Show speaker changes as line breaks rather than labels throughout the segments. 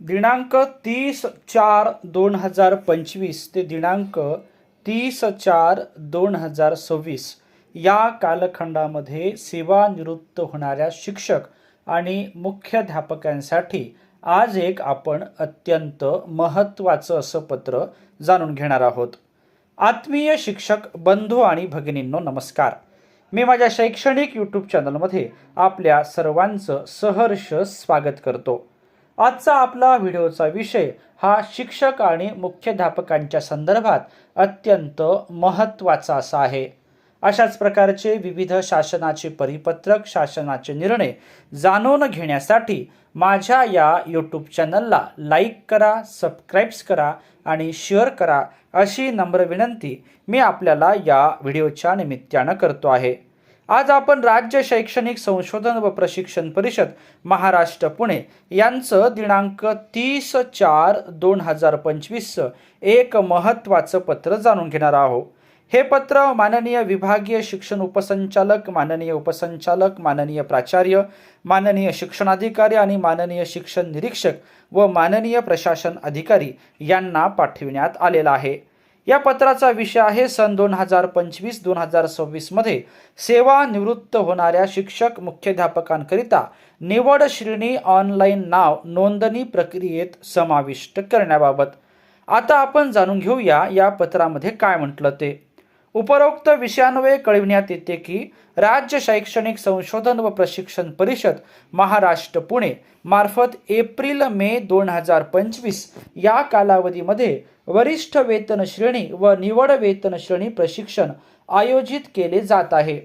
दिनांक तीस चार दोन हजार पंचवीस ते दिनांक तीस चार दोन हजार सव्वीस या कालखंडामध्ये सेवानिवृत्त होणाऱ्या शिक्षक आणि मुख्याध्यापकांसाठी आज एक आपण अत्यंत महत्त्वाचं असं पत्र जाणून घेणार आहोत. आत्मीय शिक्षक बंधू आणि भगिनींनो नमस्कार. मी माझ्या शैक्षणिक यूट्यूब चॅनलमध्ये आपल्या सर्वांचं सहर्ष स्वागत करतो. आजचा आपला व्हिडिओचा विषय हा शिक्षक आणि मुख्याध्यापकांच्या संदर्भात अत्यंत महत्त्वाचा असा आहे. अशाच प्रकारचे विविध शासनाचे परिपत्रक शासनाचे निर्णय जाणून घेण्यासाठी माझ्या या यूट्यूब चॅनलला लाईक करा सबस्क्राईब्स करा आणि शेअर करा अशी नम्र विनंती मी आपल्याला या व्हिडिओच्या निमित्तानं करतो आहे. आज आपण राज्य शैक्षणिक संशोधन व प्रशिक्षण परिषद महाराष्ट्र पुणे यांचं दिनांक तीस चार दोन हजार पंचवीसचं एक महत्त्वाचं पत्र जाणून घेणार आहोत. हे पत्र माननीय विभागीय शिक्षण उपसंचालक माननीय उपसंचालक माननीय प्राचार्य माननीय शिक्षणाधिकारी आणि माननीय शिक्षण निरीक्षक व माननीय प्रशासन अधिकारी यांना पाठविण्यात आलेला आहे. या पत्राचा विषय आहे सन दोन हजार पंचवीस दोन हजार सव्वीसमध्ये सेवानिवृत्त होणाऱ्या शिक्षक मुख्याध्यापकांकरिता निवड श्रेणी ऑनलाईन नाव नोंदणी प्रक्रियेत समाविष्ट करण्याबाबत. आता आपण जाणून घेऊया या पत्रामध्ये काय म्हटलं ते. उपरोक्त विषयान्वये कळविण्यात येते की राज्य शैक्षणिक संशोधन व प्रशिक्षण परिषद महाराष्ट्र पुणे मार्फत एप्रिल मे दोन हजार पंचवीस या कालावधीमध्ये वरिष्ठ वेतन श्रेणी व निवड वेतन श्रेणी प्रशिक्षण आयोजित केले जात आहे.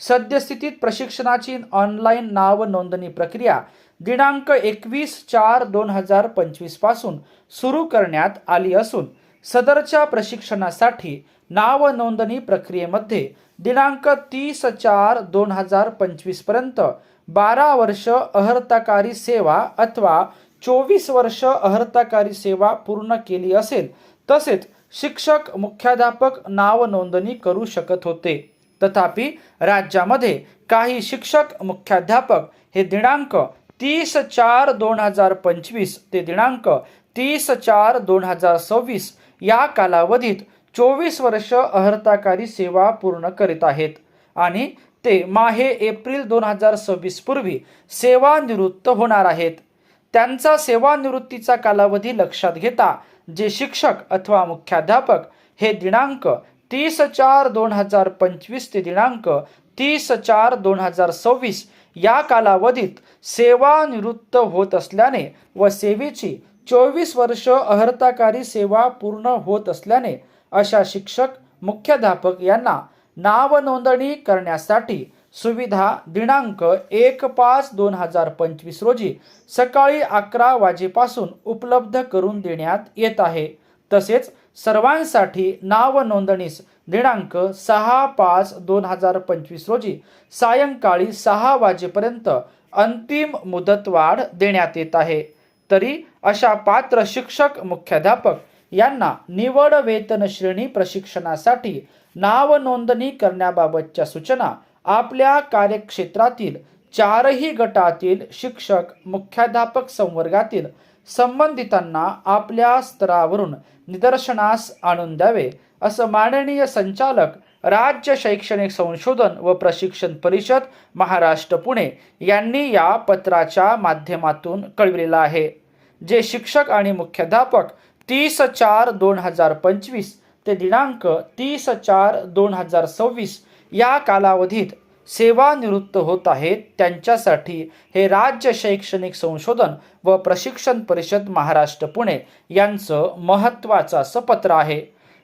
सद्यस्थितीत प्रशिक्षणाची ऑनलाईन नाव नोंदणी प्रक्रिया दिनांक एकवीस चार दोन हजार पंचवीसपासून सुरू करण्यात आली असून सदरच्या प्रशिक्षणासाठी नाव नोंदणी प्रक्रियेमध्ये दिनांक तीस चार दोन हजार पंचवीसपर्यंत बारा वर्ष अहर्ताकारी सेवा अथवा चोवीस वर्ष अहर्ताकारी सेवा पूर्ण केली असेल तसेच शिक्षक मुख्याध्यापक नाव नोंदणी करू शकत होते. तथापि राज्यामध्ये काही शिक्षक मुख्याध्यापक हे दिनांक तीस चार दोन हजार पंचवीस ते दिनांक तीस चार दोन हजार सव्वीस या कालावधीत चोवीस वर्ष अहर्ताकारी सेवा पूर्ण करीत आहेत. आणि ते माहे एप्रिल दोन हजार सव्वीस पूर्वी सेवानिवृत्त होणार आहेत. त्यांचा सेवानिवृत्तीचा कालावधी लक्षात घेता जे शिक्षक अथवा मुख्याध्यापक हे दिनांक तीस चार दोन हजार पंचवीस ते दिनांक तीस चार दोन हजार सव्वीस या कालावधीत सेवानिवृत्त होत असल्याने व सेवेची चोवीस वर्ष अहर्ताकारी सेवा पूर्ण होत असल्याने अशा शिक्षक मुख्याध्यापक यांना नाव नोंदणी करण्यासाठी सुविधा दिनांक एक पाच दोन हजार पंचवीस रोजी सकाळी अकरा वाजेपासून उपलब्ध करून देण्यात येत आहे. तसेच सर्वांसाठी नाव नोंदणीस दिनांक सहा पाच दोन हजार पंचवीस रोजी सायंकाळी सहा वाजेपर्यंत अंतिम मुदतवाढ देण्यात येत आहे. तरी अशा पात्र शिक्षक मुख्याध्यापक यांना निवड वेतन श्रेणी प्रशिक्षणासाठी नाव नोंदणी करण्याबाबतच्या सूचना आपल्या कार्यक्षेत्रातील चारही गटातील शिक्षक मुख्याध्यापक संवर्गातील संबंधितांना आपल्या स्तरावरून निदर्शनास आणून द्यावे असं माननीय संचालक राज्य शैक्षणिक संशोधन व प्रशिक्षण परिषद महाराष्ट्र पुणे यांनी या पत्राच्या माध्यमातून कळविलेलं आहे. जे शिक्षक आणि मुख्याध्यापक तीस चार दोन हजार पंचवीस ते दिनांक तीस चार दोन हजार सव्वीस या कालावधीत सेवानिवृत्त होत आहेत त्यांच्यासाठी हे राज्य शैक्षणिक संशोधन व प्रशिक्षण परिषद महाराष्ट्र पुणे यांचं महत्त्वाचं असं पत्र आहे.